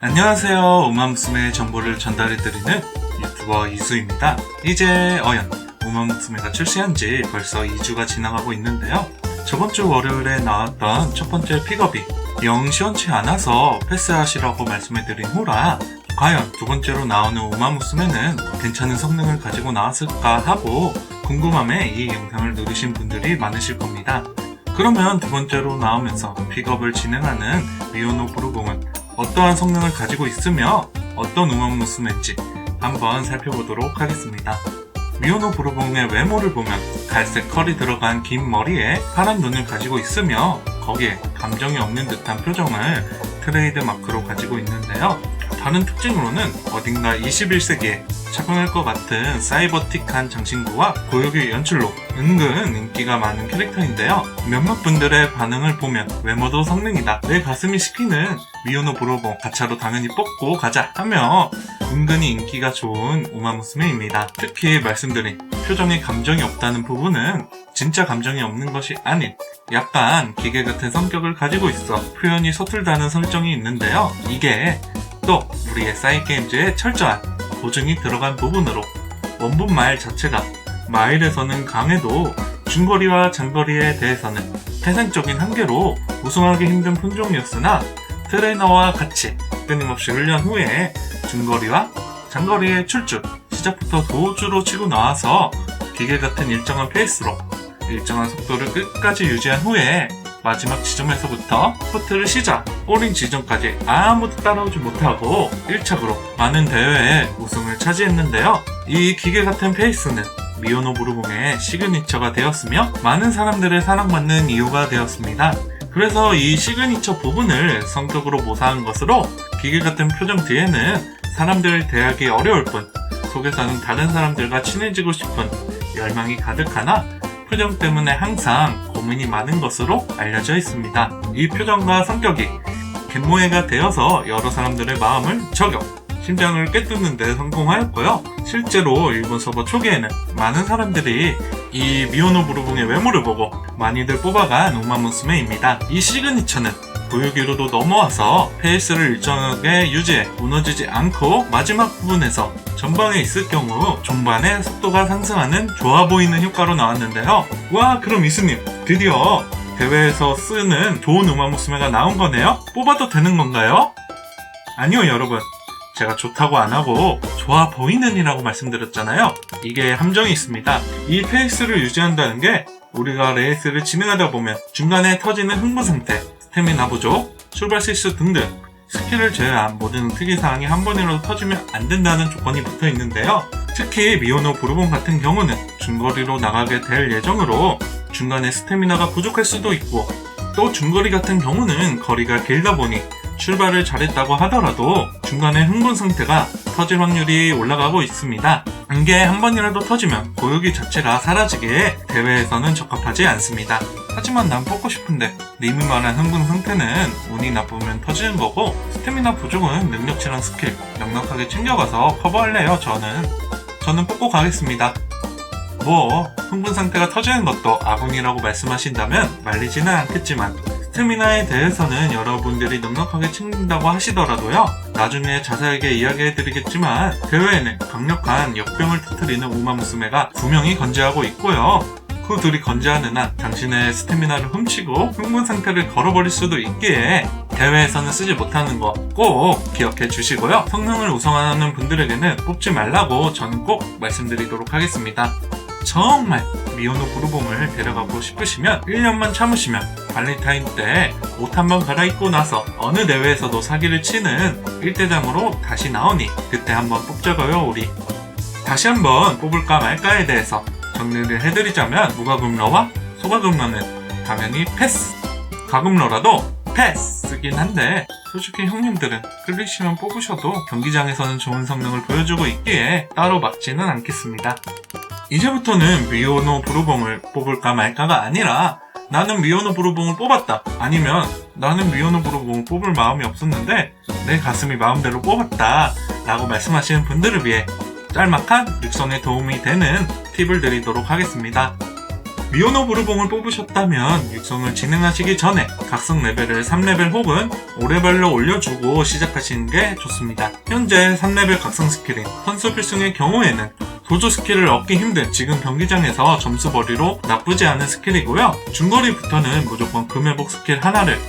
안녕하세요. 우마무스메의 정보를 전달해드리는 유튜버 이수입니다. 이제 어연 우마무스메가 출시한 지 벌써 2주가 지나가고 있는데요. 저번 주 월요일에 나왔던 첫 번째 픽업이 영 시원치 않아서 패스하시라고 말씀해드린 후라 과연 두 번째로 나오는 우마무스메는 괜찮은 성능을 가지고 나왔을까 하고 궁금함에 이 영상을 누르신 분들이 많으실 겁니다. 그러면 두 번째로 나오면서 픽업을 진행하는 미오노 브루공은 어떠한 성능을 가지고 있으며 어떤 우마무스메인지 한번 살펴보도록 하겠습니다. 미오노 브루봉의 외모를 보면 갈색 컬이 들어간 긴 머리에 파란 눈을 가지고 있으며 거기에 감정이 없는 듯한 표정을 트레이드 마크로 가지고 있는데요. 다른 특징으로는 어딘가 21세기에 착용할 것 같은 사이버틱한 장신구와 고유의 연출로 은근 인기가 많은 캐릭터인데요. 몇몇 분들의 반응을 보면 외모도 성능이다. 내 가슴이 시키는 미오노 브로봉 가차로 당연히 뽑고 가자 하며 은근히 인기가 좋은 우마무스메입니다. 특히 말씀드린 표정에 감정이 없다는 부분은 진짜 감정이 없는 것이 아닌 약간 기계 같은 성격을 가지고 있어 표현이 서툴다는 설정이 있는데요. 이게 또 우리의 사이게임즈에 철저한 보증이 들어간 부분으로 원본 말 자체가 마일에서는 강해도 중거리와 장거리에 대해서는 태생적인 한계로 우승하기 힘든 품종이었으나 트레이너와 같이 끊임없이 훈련 후에 중거리와 장거리의 출주 시작부터 도주로 치고 나와서 기계 같은 일정한 페이스로 일정한 속도를 끝까지 유지한 후에 마지막 지점에서부터 스포트를 시작 꼬린 지점까지 아무도 따라오지 못하고 1착으로 많은 대회에 우승을 차지했는데요. 이 기계 같은 페이스는 미오노 브루봉의 시그니처가 되었으며 많은 사람들의 사랑받는 이유가 되었습니다. 그래서 이 시그니처 부분을 성격으로 모사한 것으로 기계 같은 표정 뒤에는 사람들을 대하기 어려울 뿐 속에서는 다른 사람들과 친해지고 싶은 열망이 가득하나 표정 때문에 항상 고민이 많은 것으로 알려져 있습니다. 이 표정과 성격이 갯모해가 되어서 여러 사람들의 마음을 저격, 심장을 꿰뚫는 데 성공하였고요. 실제로 일본 서버 초기에는 많은 사람들이 이 미오노 브루붕의 외모를 보고 많이들 뽑아간 우마무스메입니다. 이 시그니처는 보유기로도 넘어와서 페이스를 일정하게 유지해 무너지지 않고 마지막 부분에서 전방에 있을 경우 종반의 속도가 상승하는 좋아 보이는 효과로 나왔는데요. 와 그럼 이수님 드디어 대회에서 쓰는 좋은 우마무스메가 나온 거네요? 뽑아도 되는 건가요? 아니요 여러분 제가 좋다고 안 하고 좋아 보이는 이라고 말씀드렸잖아요. 이게 함정이 있습니다. 이 페이스를 유지한다는 게 우리가 레이스를 진행하다 보면 중간에 터지는 흥분 상태, 스태미나 부족, 출발 실수 등등 스킬을 제외한 모든 특이사항이 한 번이라도 터지면 안 된다는 조건이 붙어 있는데요. 특히 미오노 브루본 같은 경우는 중거리로 나가게 될 예정으로 중간에 스태미나가 부족할 수도 있고 또 중거리 같은 경우는 거리가 길다 보니 출발을 잘했다고 하더라도 중간에 흥분 상태가 터질 확률이 올라가고 있습니다. 이게 한 번이라도 터지면 고유기 자체가 사라지기에 대회에서는 적합하지 않습니다. 하지만 난 뽑고 싶은데 님이 말한 흥분 상태는 운이 나쁘면 터지는 거고 스태미나 부족은 능력치랑 스킬 넉넉하게 챙겨가서 커버할래요 저는 저는 뽑고 가겠습니다. 뭐 흥분 상태가 터지는 것도 아군이라고 말씀하신다면 말리지는 않겠지만 스태미나에 대해서는 여러분들이 넉넉하게 챙긴다고 하시더라도요. 나중에 자세하게 이야기해드리겠지만 대회에는 강력한 역병을 터뜨리는 우마무스메가 두 명이 건재하고 있고요. 그 둘이 건재하는 한 당신의 스태미나를 훔치고 흥분 상태를 걸어버릴 수도 있기에 대회에서는 쓰지 못하는 거 꼭 기억해 주시고요. 성능을 우선하는 분들에게는 뽑지 말라고 저는 꼭 말씀드리도록 하겠습니다. 정말 미오노 브루봉을 데려가고 싶으시면 1년만 참으시면 발렌타인 때옷 한 번 갈아입고 나서 어느 대회에서도 사기를 치는 1대장으로 다시 나오니 그때 한번 뽑자고요 우리. 다시 한번 뽑을까 말까에 대해서 정리를 해드리자면 무가금러와 소가금러는 당연히 패스. 가금러라도 패스긴 한데 솔직히 형님들은 끌리시면 뽑으셔도 경기장에서는 좋은 성능을 보여주고 있기에 따로 막지는 않겠습니다 이제부터는 미오노 브루봉을 뽑을까 말까가 아니라 나는 미오노 브루봉을 뽑았다. 아니면 나는 미오노 브루봉을 뽑을 마음이 없었는데 내 가슴이 마음대로 뽑았다. 라고 말씀하시는 분들을 위해 짤막한 육성에 도움이 되는 팁을 드리도록 하겠습니다. 미오노 부르봉을 뽑으셨다면 육성을 진행하시기 전에 각성 레벨을 3레벨 혹은 5레벨로 올려주고 시작하시는 게 좋습니다. 현재 3레벨 각성 스킬인 선수 필승의 경우에는 도조 스킬을 얻기 힘든 지금 경기장에서 점수 벌이로 나쁘지 않은 스킬이고요. 중거리부터는 무조건 금회복 스킬 하나를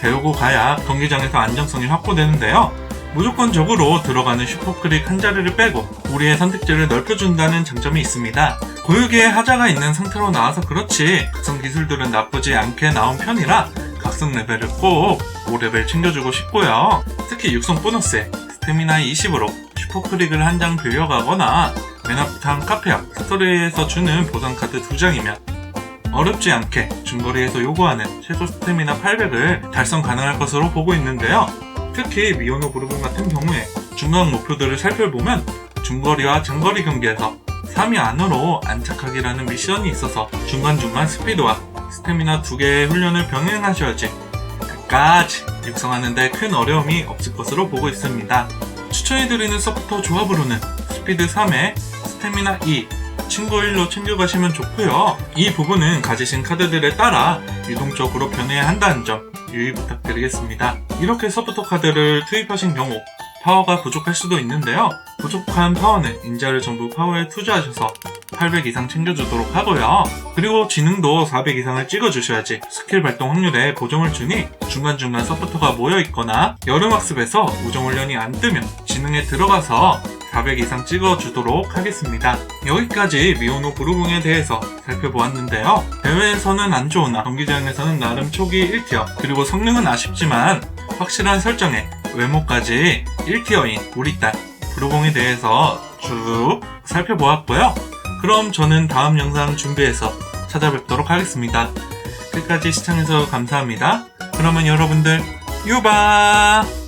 배우고 가야 경기장에서 안정성이 확보되는데요. 무조건적으로 들어가는 슈퍼크릭 한 자리를 빼고 우리의 선택지를 넓혀준다는 장점이 있습니다. 고유기에 하자가 있는 상태로 나와서 그렇지 각성 기술들은 나쁘지 않게 나온 편이라 각성 레벨을 꼭 5레벨 챙겨주고 싶고요. 특히 육성 보너스에 스태미나 20으로 슈퍼크릭을 한 장 빌려가거나 맨 앞탕 카페 앞 스토리에서 주는 보상카드 2장이면 어렵지 않게 중거리에서 요구하는 최소 스태미나 800을 달성 가능할 것으로 보고 있는데요. 특히 미오노 부르본 같은 경우에 중간 목표들을 살펴보면 중거리와 장거리 경기에서 3위 안으로 안착하기라는 미션이 있어서 중간중간 스피드와 스태미나 두 개의 훈련을 병행하셔야지 끝까지 육성하는데 큰 어려움이 없을 것으로 보고 있습니다. 추천해드리는 서포터 조합으로는 스피드 3에 스태미나 2, 친구 1로 챙겨가시면 좋고요. 이 부분은 가지신 카드들에 따라 유동적으로 변해야 한다는 점 유의 부탁드리겠습니다. 이렇게 서포터 카드를 투입하신 경우 파워가 부족할 수도 있는데요. 부족한 파워는 인자를 전부 파워에 투자하셔서 800 이상 챙겨주도록 하고요. 그리고 지능도 400 이상을 찍어주셔야지 스킬 발동 확률에 보정을 주니 중간중간 서포터가 모여있거나 여름학습에서 우정훈련이 안 뜨면 지능에 들어가서 400 이상 찍어주도록 하겠습니다. 여기까지 미오노 부르궁에 대해서 살펴보았는데요. 대회에서는 안 좋으나 경기장에서는 나름 초기 1티어 그리고 성능은 아쉽지만 확실한 설정에 외모까지 1티어인 우리 딸 부르궁에 대해서 쭉 살펴보았고요. 그럼 저는 다음 영상 준비해서 찾아뵙도록 하겠습니다. 끝까지 시청해주셔서 감사합니다. 그러면 여러분들 유바!